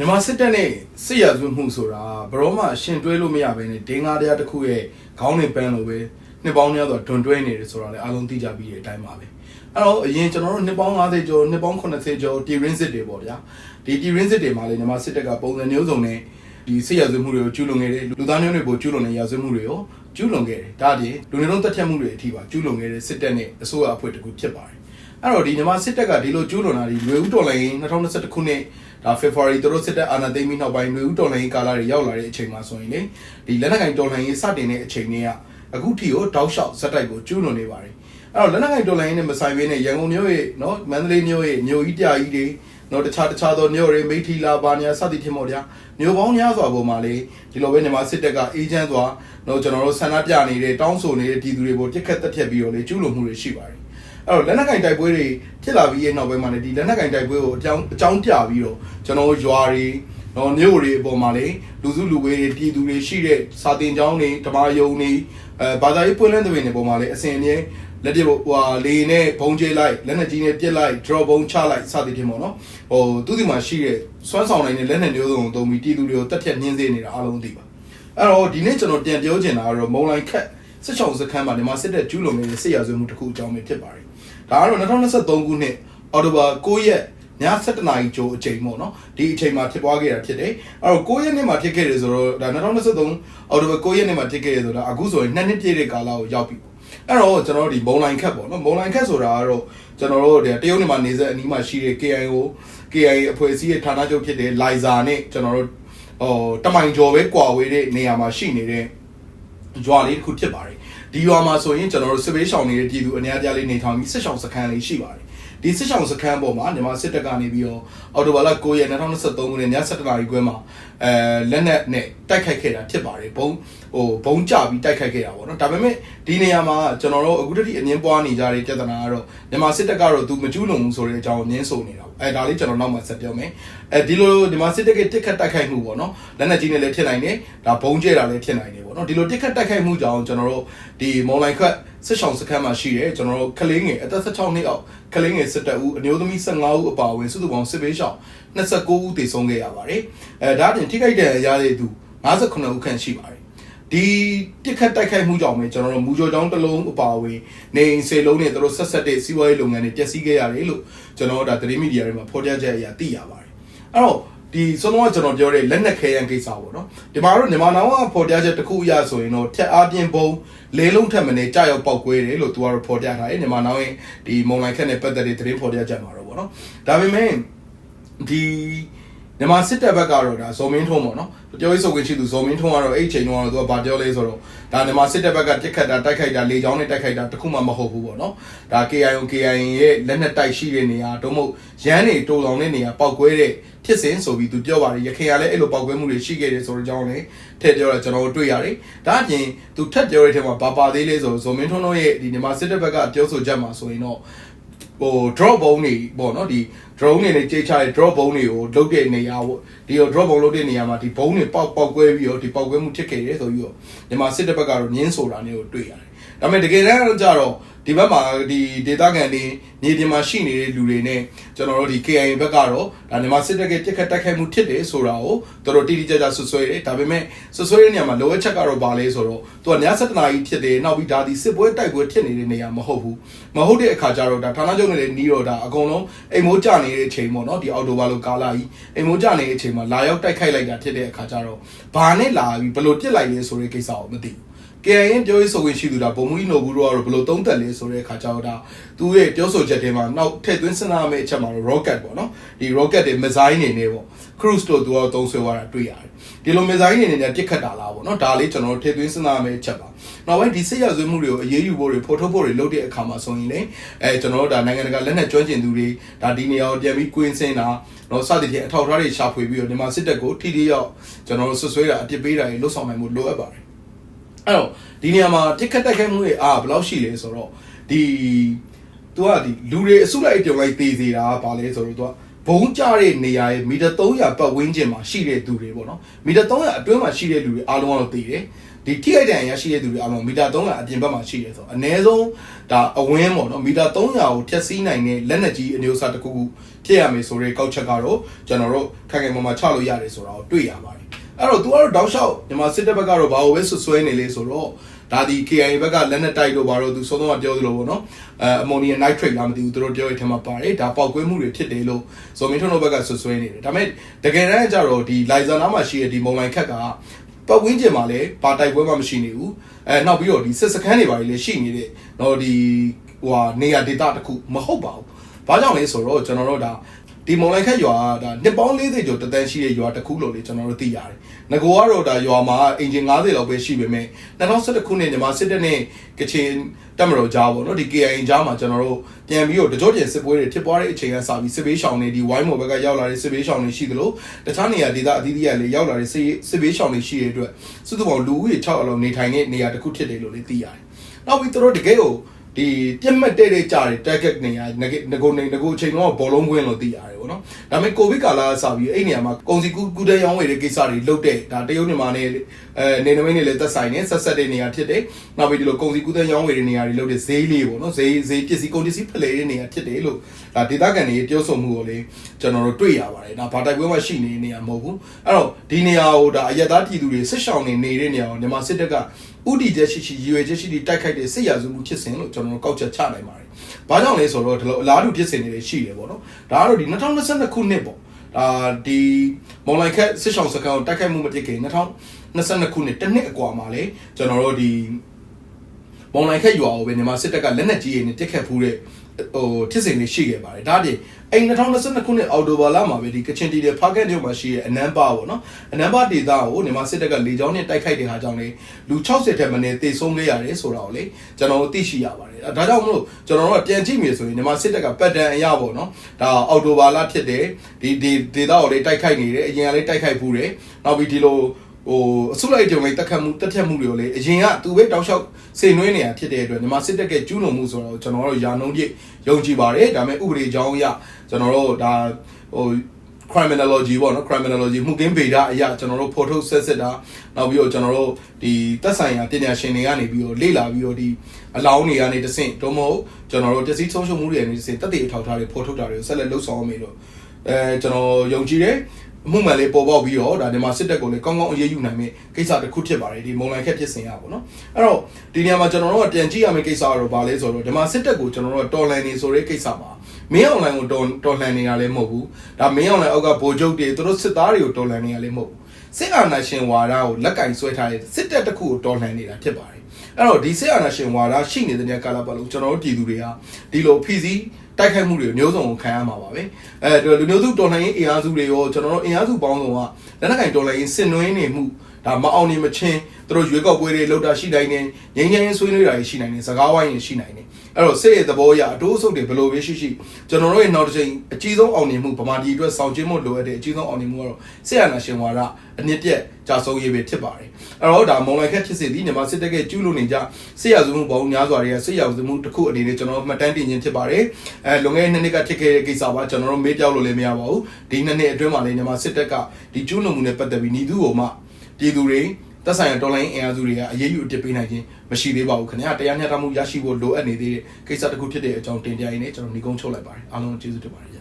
မြန်မာစစ်တပ်နဲ့စစ်ရဇဝတ်မှုဆိုတာဘယ်တော့မှရှင်တွဲလို့မရဘဲနဲ့ဒင်းကားတရားတစ်ခုရဲ့ခေါင်းနဲ့ပန်းလိုပဲနှစ်ပေါင်းများစွာဒွန်တွဲနေတယ်ဆိုတာလည်းအားလုံးသိကြပြီးတဲ့အတိုင်းပါပဲအဲ့တော့အရင်ကျွန်တော်တို့နှစ်ပေါင်း50ကျော်နှစ်ပေါင်း80ကျော်တီရင်းစစ်တွေပေါ့ဗျာဒီတီရင်းစစ်တွေမှာလည်းမြန်မာစစ်တပ်ကပုံစံမျိုးစုံနဲ့ဒီစစ်ရဇဝတ်မှုတွေကိုကျူးလွန်ခဲ့တယ်လူသားမျိုးတွေကိုကျူးလွန်တဲ့ရာဇဝတ်မှုတွေကိုကျူးလွန်ခဲ့တယ်ဒါတည်းလူမျိုးလုံးတက်ဖြတ်မှုတွေအထိပါကျူးလွန်ခဲ့တဲ့စစ်တပ်နဲ့အစိုးရအဖွဲ့တစ်ခုဖြစ်ပါတယ်အဲ့တော့ဒီမြန်မာစစ်တပ်ကဒီလိုကျူးလွန်တာဒီလွယ်ဦးတော်လိုင်း2021ခုနှစ် ဒါ February သူတို့စစ်တပ်အာဏာသိမ်းပြီးနောက်ပိုင်းလွယ်ဦးတော်လိုင်းကာလတွေရောက်လာတဲ့အချိန်မှာဆိုရင်လေဒီလက်နက်ကင်တော်လိုင်းရေးစတင်တဲ့အချိန်တွေကအခုထိကိုတောက်လျှောက်ဇက်တိုက်ကိုကျူးလွန်နေပါတယ်အဲ့တော့လက်နက်ကင်တော်လိုင်းရေးနဲ့မဆိုင်ဘဲနဲ့ရန်ကုန်မြို့ရဲ့နော်မန္တလေးမြို့ရဲ့မြို့ကြီးပြကြီးတွေနော်တခြားတခြားသောမြို့တွေမိထီလာပါညာစသည်ဖြင့်ပေါ့ဗျာမြို့ပေါင်းများစွာပေါ်မှာလေဒီလိုပဲမြန်မာစစ်တပ်ကအေဂျင့်စွာနော်ကျွန်တော်တို့ဆန္ဒပြနေတဲ့တောင်းဆိုနေတဲ့ပြည်သူတွေကိုတစ်ခက်တက်ဖြတ်ပြီးတော့လေကျူးလွန်မှုတွေရှိပါတယ် အဲ့တော့လက်နက်ကင်တိုက်ပွဲတွေဖြစ်လာပြီးရဲ့နောက်ပိုင်းမှာလည်းဒီလက်နက်ကင်တိုက်ပွဲကိုအကြောင်းအကြောင်းပြပြီးတော့ကျွန်တော်တို့ရွာတွေနော်မြို့တွေအပေါ်မှာလေလူစုလူဝေးတွေပြည်သူတွေရှိတဲ့စာတင်ကျောင်းတွေဓမ္မယုံတွေအဲဘာသာရေးပွင့်လန်းတဲ့တွေပေါ်မှာလေအစဉ်အမြဲလက်ပြဟိုဟာလေနဲ့ဘုံကျဲလိုက်လက်နဲ့ကြီးနဲ့ပြစ်လိုက် drop ဘုံချလိုက်စသည်ဖြင့်ပေါ့နော်ဟိုသူဒီမှာရှိတဲ့စွမ်းဆောင်နိုင်တဲ့လက်နဲ့မျိုးစုံကိုသုံးပြီးပြည်သူတွေကိုတက်ဖြတ်နှင်းစေနေတာအားလုံးသိပါအဲ့တော့ဒီနေ့ကျွန်တော်ပြန်ပြောချင်တာကတော့မုံလိုက်ခက်စစ်ချောင်းစခန်းမှာဒီမှာစစ်တဲ့ကျူးလွန်နေတဲ့စစ်ရာဇဝတ်မှုတစ်ခုအကြောင်းပဲဖြစ်ပါတယ် ဒါကတော့2023ခုနှစ်အော်တိုဘာ9ရက်ည7:00နာရီကျော်အချိန်ပေါ့နော်ဒီအချိန်မှာဖြစ်ပွားခဲ့တာဖြစ်တယ်အဲ့တော့9ရက်နေ့မှာဖြစ်ခဲ့တယ်ဆိုတော့ဒါ2023အော်တိုဘာ9ရက်နေ့မှာဖြစ်ခဲ့တယ်ဆိုတော့အခုဆိုရင်2နှစ်ပြည့်တဲ့ကာလကိုရောက်ပြီပေါ့အဲ့တော့ကျွန်တော်တို့ဒီမုံလိုင်ခက်ပေါ့နော်မုံလိုင်ခက်ဆိုတာကတော့ကျွန်တော်တို့တရုတ်နေမှာနေဆက်အနီးမှာရှိတဲ့ KIO KIA အဖွဲ့အစည်းရဲ့ဌာနချုပ်ဖြစ်တဲ့လိုင်ဇာနဲ့ကျွန်တော်တို့ဟိုတမိုင်ကျော်ပဲကွာဝေးတဲ့နေရာမှာရှိနေတဲ့ရွာလေးတစ်ခုဖြစ်ပါတယ် ဒီရွာမှာဆိုရင်ကျွန်တော်တို့စစ်ဘေးရှောင်နေတဲ့ပြည်သူအများကြီးလေးနေထိုင်ပြီးစစ်ရှောင်စခန်းလေးရှိပါတယ် ဒီစစ်ဆောင်စခန်းပေါ်မှာမြန်မာစစ်တပ်ကနေပြီးတော့အော်တိုဘာလ9ရက်2023ခုနှစ်ည7:00နာရီခွဲမှာအဲလက်နက်နဲ့တိုက်ခိုက်ခဲ့တာဖြစ်ပါတယ်ဘုံဟိုဘုံကြပြီးတိုက်ခိုက်ခဲ့တာပေါ့နော်ဒါပေမဲ့ဒီနေရာမှာကျွန်တော်တို့အခုတတိအငင်းပွားနေကြတဲ့ပြဿနာကတော့မြန်မာစစ်တပ်ကတော့သူမကျူးလွန်ဘူးဆိုတဲ့အကြောင်းငင်းဆိုနေတာအဲဒါလေးကျွန်တော်နောက်မှဆက်ပြောမယ်အဲဒီလိုမြန်မာစစ်တပ်ကတစ်ခတ်တိုက်ခိုက်မှုပေါ့နော်လက်နက်ကြီးနဲ့လည်းဖြစ်နိုင်တယ်ဒါဘုံကျဲတာလည်းဖြစ်နိုင်တယ်ပေါ့နော်ဒီလိုတစ်ခတ်တိုက်ခိုက်မှုကြောင့်ကျွန်တော်တို့ဒီမုံလိုက်ခတ် စစ်ဆောင်စခန်းမှာရှိတယ်ကျွန်တော်တို့ကလေးငယ်အသက်16နှစ်အောက်ကလေးငယ်စစ်တပ်ဦးအမျိုးသမီး15ဦးအပါအဝင်စုစုပေါင်းစစ်ဘေးရှောင်29ဦးတည်ဆုံးခဲ့ရပါတယ်အဲဒါပြင်ထိခိုက်တဲ့ရတဲ့သူ59ဦးခန့်ရှိပါတယ်ဒီတစ်ခတ်တိုက်ခိုက်မှုကြောင့်ပဲကျွန်တော်တို့မူကြိုကြောင်းတစ်လုံးအပါအဝင်နေအိမ်စေလုံးနဲ့တို့ဆက်ဆက်တဲ့စီးပွားရေးလုပ်ငန်းတွေပျက်စီးခဲ့ရတယ်လို့ကျွန်တော်တို့ဒါသတင်းမီဒီယာတွေမှာဖော်ပြချက်အရသိရပါတယ်အဲ့တော့ ဒီဆုံးတော့ကျွန်တော်ပြောတဲ့လက်နက်ခဲယံကိစ္စပေါ့နော်ဒီမှာတော့မြန်မာနိုင်ငံကဖော်ပြချက်တစ်ခုအရဆိုရင်တော့ထက်အားပြင်းပုံလေးလုံးထက်မနေကြောက်ရောက်ပောက်ကွဲတယ်လို့သူကတော့ဖော်ပြထားတယ်မြန်မာနိုင်ငံရဲ့ဒီမုံလိုက်ခက်နဲ့ပတ်သက်တဲ့သတင်းဖော်ပြချက်မှာတော့ပေါ့နော်ဒါပေမဲ့ဒီ မြန်မာစစ်တပ်ဘက်ကတော့ဒါဇော်မင်းထုံးပေါ့နော်ပြောရေးဆိုခွင့်ရှိသူဇော်မင်းထုံးကတော့အဲ့အချိန်တုန်းကတော့သူကဗာပြောလဲဆိုတော့ဒါမြန်မာစစ်တပ်ဘက်ကတစ်ခတ်တာတိုက်ခိုက်တာလေကြောင်းနဲ့တိုက်ခိုက်တာတခုမှမဟုတ်ဘူးပေါ့နော်ဒါ KIO KIA ရဲ့လက်နက်တိုက်ရှိတဲ့နေရာတော့မဟုတ်ရန်နေတူလောင်တဲ့နေရာပောက်ကွဲတဲ့ဖြစ်စဉ်ဆိုပြီးသူပြောပါတယ်ရခိုင်ကလည်းအဲ့လိုပောက်ကွဲမှုတွေရှိခဲ့တယ်ဆိုတော့ကြောင်းလည်းထည့်ပြောတာကျွန်တော်တို့တွေ့ရတယ်ဒါအပြင်သူထပ်ပြောတဲ့ထဲမှာဘာပါသေးလဲဆိုတော့ဇော်မင်းထွန်းတို့ရဲ့ဒီမြန်မာစစ်တပ်ဘက်ကပြောဆိုချက်မှာဆိုရင်တော့ ဟို drop ဘုံတွေပေါ့နော်ဒီ drone တွေနဲ့ကြေချတဲ့ drop ဘုံတွေကိုလုတ်တဲ့နေရာပေါ့ဒီ drop ဘုံလုတ်တဲ့နေရာမှာဒီဘုံတွေပေါက်ပေါက်ကွဲပြီးတော့ဒီပေါက်ကွဲမှုဖြစ်ခဲ့တယ်ဆိုပြီးတော့မြန်မာစစ်တပ်ဘက်ကတော့ညင်းဆိုတာမျိုးကိုတွေ့ရတယ်ဒါပေမဲ့တကယ်တမ်းကျတော့ ဒီဘက်မှာဒီဒေတာကန်တွေမြေပြင်မှာရှိနေတဲ့လူတွေနဲ့ကျွန်တော်တို့ဒီ KIA ဘက်ကတော့ဒါမြန်မာစစ်တပ်ကတစ်ခတ်တိုက်ခိုက်မှုဖြစ်တယ်ဆိုတာကိုတော်တော်တိတိကျကျဆွဆွဲတယ်ဒါပေမဲ့ဆွဆွဲတဲ့နေရာမှာလိုအပ်ချက်ကတော့ဘာလဲဆိုတော့သူကည7နာရီဖြစ်တယ်နောက်ပြီးဒါဒီစစ်ပွဲတိုက်ပွဲဖြစ်နေတဲ့နေရာမဟုတ်ဘူးမဟုတ်တဲ့အခါကျတော့ဒါဌာနချုပ်နဲ့နီးတော့ဒါအကုန်လုံးအိမ်မိုးကြနေတဲ့အချိန်ပေါ့နော်ဒီအော်တိုဘာလိုကာလာကြီးအိမ်မိုးကြနေတဲ့အချိန်မှာလာရောက်တိုက်ခိုက်လိုက်တာဖြစ်တဲ့အခါကျတော့ဘာနဲ့လာပြီးဘယ်လိုပြစ်လိုက်လဲဆိုတဲ့ကိစ္စကိုမသိဘူး KIN ပြောရေးဆိုခွင့်ရှိသူဒါဘုံမူကြီးနိုဘူးတို့ကတော့ဘယ်လိုသုံးသပ်လဲဆိုတဲ့အခါကျတော့ဒါသူ့ရဲ့ပြောဆိုချက်တွေမှာနောက်ထည့်သွင်းစဉ်းစားမယ့်အချက်မှာတော့ rocket ပေါ့နော်ဒီ rocket တွေ missile နေနေပေါ့ cruise တို့သူကသုံးဆွဲသွားတာတွေ့ရတယ်ဒီလို missile နေနေနဲ့ပြစ်ခတ်တာလားပေါ့နော်ဒါလေးကျွန်တော်တို့ထည့်သွင်းစဉ်းစားမယ့်အချက်ပါနောက်ပိုင်းဒီစစ်ရဆွေးမှုတွေကိုအရေးယူဖို့တွေဖော်ထုတ်ဖို့တွေလုပ်တဲ့အခါမှာဆိုရင်လေအဲကျွန်တော်တို့ဒါနိုင်ငံတကာလက်နက်ကျွမ်းကျင်သူတွေဒါဒီနေရာကိုပြန်ပြီးကွင်းစင်းတာတော့စသဖြင့်အထောက်အထားတွေရှာဖွေပြီးတော့ဒီမှာစစ်တပ်ကိုထိထိရောက်ကျွန်တော်တို့ဆွဆွဲတာအပြစ်ပေးတာတွေလှုပ်ဆောင်နိုင်မှုလိုအပ်ပါတယ် အဲ့တော့ဒီနေရာမှာတစ်ခတ်တိုက်ခိုက်မှုတွေအာဘယ်လောက်ရှိလဲဆိုတော့ဒီသူကဒီလူတွေအစုလိုက်ပြုံလိုက်သေးသေးတာဘာလဲဆိုတော့သူကဘုံကြတဲ့နေရာရဲ့မီတာ300ပတ်ဝန်းကျင်မှာရှိတဲ့သူတွေပေါ့နော်မီတာ300အတွင်းမှာရှိတဲ့လူတွေအားလုံးကတော့သိတယ်ဒီထိခိုက်ဒဏ်ရာရှိတဲ့သူတွေအားလုံးမီတာ300အပြင်ဘက်မှာရှိတယ်ဆိုတော့အ ਨੇ ဆုံးဒါအဝင်းပေါ့နော်မီတာ300ကိုဖြတ်စည်းနိုင်တဲ့လက်နက်ကြီးအမျိုးအစားတစ်ခုခုဖြစ်ရမယ်ဆိုတဲ့ကောက်ချက်ကတော့ကျွန်တော်တို့ခိုင်ခိုင်မာမာချလို့ရတယ်ဆိုတာကိုတွေ့ရပါတယ် အဲ့တော့ तू ကတော့တောက်လျှောက်မြန်မာစစ်တပ်ဘက်ကတော့ဘာလို့ပဲဆွဆွဲနေလဲဆိုတော့ဒါဒီ KIA ဘက်ကလက်နက်တိုက်တော့ဘာလို့သူစောစောကပြောသလိုပေါ့နော်အဲအမိုနီယာနိုက်ထရိတ်လားမသိဘူးသူတို့ပြောရတဲ့ထဲမှာပါတယ်ဒါပေါက်ကွဲမှုတွေဖြစ်တယ်လို့ဇော်မင်းထွန်းတို့ဘက်ကဆွဆွဲနေတယ်ဒါပေမဲ့တကယ်တမ်းကျတော့ဒီလိုင်ဇာနာမှာရှိတဲ့ဒီမုံလိုက်ခက်ကပတ်ဝန်းကျင်မှာလည်းပါတိုက်ပွဲမှမရှိနေဘူးအဲနောက်ပြီးတော့ဒီစစ်စခန်းတွေပါလေရှိနေတဲ့တော့ဒီဟိုဟာနေရာဒေသတစ်ခုမဟုတ်ပါဘူးဘာကြောင့်လဲဆိုတော့ကျွန်တော်တို့ဒါ ဒီမုံလိုက်ခက်ရွာကဒါနှစ်ပေါင်း40ကျော်တသန်းရှိတဲ့ရွာတစ်ခုလို့လေကျွန်တော်တို့သိရတယ်။ငကိုကတော့ဒါရွာမှာအင်ဂျင်90လောက်ပဲရှိပေမဲ့2011ခုနှစ်ညီမစစ်တပ်နဲ့ကချင်တက်မတော်ကြားပေါ့နော်ဒီ KIA ကြားမှာကျွန်တော်တို့ပြန်ပြီးတော့တကြော့ကျင်စစ်ပွဲတွေဖြစ်ပွားတဲ့အချိန်ကစပြီးစစ်ဘေးရှောင်တွေဒီဝိုင်းမော်ဘက်ကရောက်လာတဲ့စစ်ဘေးရှောင်တွေရှိသလိုတခြားနေရာဒေသအသီးသီးကလည်းရောက်လာတဲ့စစ်စစ်ဘေးရှောင်တွေရှိတဲ့အတွက်စုစုပေါင်းလူဦးရေ6အလုံးနေထိုင်တဲ့နေရာတစ်ခုဖြစ်တယ်လို့လည်းသိရတယ်။နောက်ပြီးသူတို့တကယ်ကိုဒီပြက်မှတ်တဲ့တဲ့ကြားတဲ့ target နေရာငကိုနေငကိုအချိန်တော့ဘောလုံးကွင်းလို့သိရတယ် ပေါ့နော်ဒါပေမဲ့ကိုဗစ်ကာလစပြီးအဲ့နေရာမှာကုန်စည်ကူးကူးတဲ့ရောင်းဝယ်တဲ့ကိစ္စတွေလုပ်တဲ့ဒါတရုတ်မြန်မာနဲ့အဲနေနမိတ်နဲ့လည်းသက်ဆိုင်နေဆက်ဆက်တဲ့နေရာဖြစ်တယ်နောက်ပြီးဒီလိုကုန်စည်ကူးတဲ့ရောင်းဝယ်တဲ့နေရာတွေလုပ်တဲ့ဈေးလေးပေါ့နော်ဈေးဈေးပစ္စည်းကုန်ပစ္စည်းဖလှယ်တဲ့နေရာဖြစ်တယ်လို့ဒါဒေသခံတွေပြောဆိုမှုကိုလည်းကျွန်တော်တို့တွေ့ရပါတယ်ဒါဘာတိုက်ပွဲမှရှိနေတဲ့နေရာမဟုတ်ဘူးအဲ့တော့ဒီနေရာကိုဒါအရက်သားပြည်သူတွေစစ်ဆောင်နေနေတဲ့နေရာကိုမြန်မာစစ်တပ်ကဥတီချက်ရှိရှိရွေချက်ရှိရှိတိုက်ခိုက်တဲ့စစ်ရာဇဝမှုဖြစ်စဉ်လို့ကျွန်တော်တို့ကောက်ချက်ချနိုင်ပါတယ်။ ဘာကြောင့်လဲဆိုတော့ဒီလိုအလားတူဖြစ်စဉ်တွေရှိတယ်ပေါ့နော်။ဒါကတော့ဒီ2022ခုနှစ်ပေါ့။ဒါဒီမွန်လိုက်ခက်စစ်ဆောင်စကန်ကိုတိုက်ခိုက်မှုမဖြစ်ခင်2022ခုနှစ်တစ်နှစ်အကွာမှာလေကျွန်တော်တို့ဒီမုံလိုက်ခက်ရွာကိုပဲမြန်မာစစ်တပ်ကလက်နက်ကြီးတွေနဲ့တက်ခတ်ဖူးတဲ့ ဟိုဖြစ်စဉ်တွေရှိခဲ့ပါတယ်ဒါတည်းအဲ့2022ခုနှစ်အောက်တိုဘာလမှာပဲဒီကချင်တီတွေဖားကက်မြို့မှာရှိတဲ့အနမ်းပါပေါ့နော်အနမ်းပါဒေသကိုမြန်မာစစ်တပ်ကလေကြောင်းနဲ့တိုက်ခိုက်တဲ့ဟာကြောင့်လေလူ60ထက်မနည်းတေဆုံးခဲ့ရတယ်ဆိုတာကိုလေကျွန်တော်တို့သိရှိရပါတယ်ဒါကြောင့်မလို့ကျွန်တော်တို့ကပြန်ကြည့်မြေဆိုရင်မြန်မာစစ်တပ်ကပတ်တန်အရာပေါ့နော်ဒါအောက်တိုဘာလဖြစ်တယ်ဒီဒီဒေသကိုလေတိုက်ခိုက်နေတယ်အရင်ကလေတိုက်ခိုက်ဖူးတယ်နောက်ပြီးဒီလို ဟိုအစုလိုက်ကြုံလိုက်တက်ခတ်မှုတက်ဖြတ်မှုတွေကိုလေအရင်ကသူပဲတောက်လျှောက်စိန်နှွေးနေတာဖြစ်တဲ့အတွက်မြန်မာစစ်တပ်ကကျူးလွန်မှုဆိုတော့ကျွန်တော်တို့ယာနှုံးပြည့်ယုံကြည်ပါတယ်ဒါပေမဲ့ဥပဒေကြောင်းအရကျွန်တော်တို့ဒါဟို criminology ပေါ့နော် criminology မှုကင်းဗေဒအရာကျွန်တော်တို့ဖော်ထုတ်ဆက်စစ်တာနောက်ပြီးတော့ကျွန်တော်တို့ဒီသက်ဆိုင်ရာပညာရှင်တွေကနေပြီးတော့လေ့လာပြီးတော့ဒီအလောင်းတွေကနေတဆင့်တော့မဟုတ်ကျွန်တော်တို့တစည်းဆုံးရှုံမှုတွေကနေတဆင့်တက်တဲ့အထောက်အထားတွေဖော်ထုတ်တာတွေကိုဆက်လက်လှုပ်ဆောင်အောင်မေလို့အဲကျွန်တော်ယုံကြည်တယ် အမှုမှန်လေးပေါ်ပေါက်ပြီးတော့ဒါဒီမှာစစ်တပ်ကိုလည်းကောင်းကောင်းအရေးယူနိုင်မယ့်ကိစ္စတစ်ခုဖြစ်ပါတယ်ဒီမုံလိုက်ခက်ဖြစ်စဉ်ရပါတော့အဲ့တော့ဒီနေရာမှာကျွန်တော်တို့ကပြန်ကြည့်ရမယ့်ကိစ္စကတော့ဘာလဲဆိုတော့ဒီမှာစစ်တပ်ကိုကျွန်တော်တို့ကတော်လန်နေဆိုတဲ့ကိစ္စပါမင်းအွန်လိုင်းကိုတော်တော်လှန်နေတာလည်းမဟုတ်ဘူးဒါမင်းအွန်လိုင်းအောက်ကဗိုလ်ချုပ်တွေသူတို့စစ်သားတွေကိုတော်လှန်နေတာလည်းမဟုတ်ဘူးစစ်အာဏာရှင်ဝါဒကိုလက်ကင်ဆွဲထားတဲ့စစ်တပ်တစ်ခုကိုတော်လှန်နေတာဖြစ်ပါတယ် အဲ့တော့ဒီစစ်အာဏာရှင်ဝါဒရှိနေတဲ့ကာလပတ်လုံးကျွန်တော်တို့ပြည်သူတွေဟာဒီလိုဖီစီတိုက်ခိုက်မှုတွေမျိုးစုံကိုခံရမှာပါပဲအဲလူမျိုးစုတော်လှန်ရေးအင်အားစုတွေရောကျွန်တော်တို့အင်အားစုပေါင်းစုံကလက်နက်ကင်တော်လှန်ရေးစစ်နွင်းနေမှုဒါမအောင်နေမချင်းသူတို့ရွေးကောက်ပွဲတွေလောက်တာရှိနိုင်တယ်ငင်းငင်းဆွေးနွေးတာရှိနိုင်တယ်စကားဝိုင်းတွေရှိနိုင်တယ် အဲ့တော့စစ်ရဲ့သဘောအရအတိုးအဆုပ်တွေဘယ်လိုပဲရှိရှိကျွန်တော်တို့ရဲ့နောက်တစ်ချိန်အကြီးဆုံးအောင်မြင်မှုဗမာပြည်အတွက်ဆောင်ကျင်းမှုလိုအပ်တဲ့အကြီးဆုံးအောင်မြင်မှုကတော့စစ်အာဏာရှင်ဝါဒအနည်းပြက်ကြာဆုံးရေးပဲဖြစ်ပါတယ်အဲ့တော့ဒါမုံလိုက်ခက်ဖြစ်စေသည်မြန်မာစစ်တပ်ကကျူးလွန်နေကြစစ်ရာဇဝမှုပေါင်းများစွာတွေကစစ်ရာဇဝမှုတစ်ခုအနေနဲ့ကျွန်တော်တို့မှတ်တမ်းတင်ခြင်းဖြစ်ပါတယ်အဲလွန်ခဲ့တဲ့နှစ်နှစ်ကဖြစ်ခဲ့တဲ့ကိစ္စပါကျွန်တော်တို့မေးပြောက်လို့လည်းမရပါဘူးဒီနှစ်နှစ်အတွင်းမှာလည်းမြန်မာစစ်တပ်ကဒီကျူးလွန်မှုနဲ့ပတ်သက်ပြီးညီသူ့ကိုမှပြည်သူတွေ သက်ဆိုင်ရာတော်လိုင်းအင်အားစုတွေကအရေးယူအတစ်ပေးနိုင်ခြင်းမရှိသေးပါဘူးခင်ဗျာတရားမျှတမှုရရှိဖို့လိုအပ်နေသေးတဲ့ကိစ္စတစ်ခုဖြစ်တဲ့အကြောင်းတင်ပြရင်းနဲ့ကျွန်တော်ညီကုန်းချုပ်လိုက်ပါတယ်အားလုံးကျေးဇူးတင်ပါတယ်